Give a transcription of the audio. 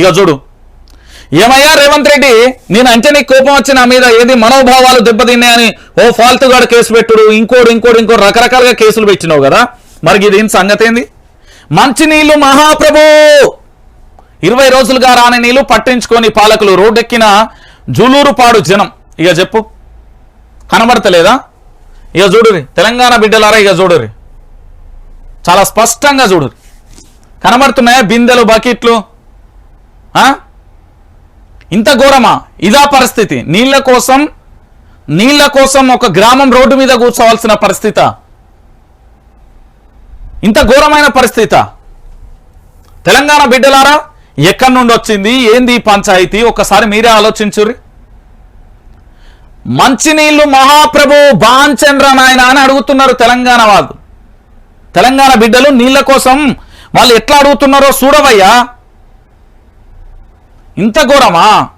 ఇక చూడు. ఏమయ్యా రేవంత్ రెడ్డి నేను అంటే నీకు కోపం వచ్చి నా మీద ఏది మనోభావాలు దెబ్బతిన్నాయని ఓ ఫాల్తుగాడు కేసు పెట్టుడు ఇంకోడు ఇంకోడు ఇంకో రకరకాలుగా కేసులు పెట్టినావు కదా. మరి ఇది ఏం సంగతి ఏంది? మంచినీళ్ళు మహాప్రభు! ఇరవై రోజులుగా రాని నీళ్ళు పట్టించుకొని పాలకులు రోడ్డెక్కిన జులూరు పాడు జనం. ఇక చెప్పు. కనబడతలేదా? ఇక చూడురి తెలంగాణ బిడ్డలారా ఇక చూడురి చాలా స్పష్టంగా చూడురి కనబడుతున్నాయా బిందెలు బకెట్లు? ఇంత ఘోరమా? ఇదా పరిస్థితి. నీళ్ళ కోసం నీళ్ళ కోసం ఒక గ్రామం రోడ్డు మీద కూర్చోవాల్సిన పరిస్థిత. ఇంత ఘోరమైన పరిస్థిత. తెలంగాణ బిడ్డలారా ఎక్కడి నుండి వచ్చింది? ఏంది పంచాయతీ? ఒక్కసారి మీరే ఆలోచించుర్రి. మంచినీళ్ళు మహాప్రభు బాంచంద్ర నాయన అని అడుగుతున్నారు తెలంగాణ వాళ్ళు. తెలంగాణ బిడ్డలు నీళ్ళ కోసం వాళ్ళు ఎట్లా అడుగుతున్నారో చూడవయ్యా. ఇంత ఘోరమా?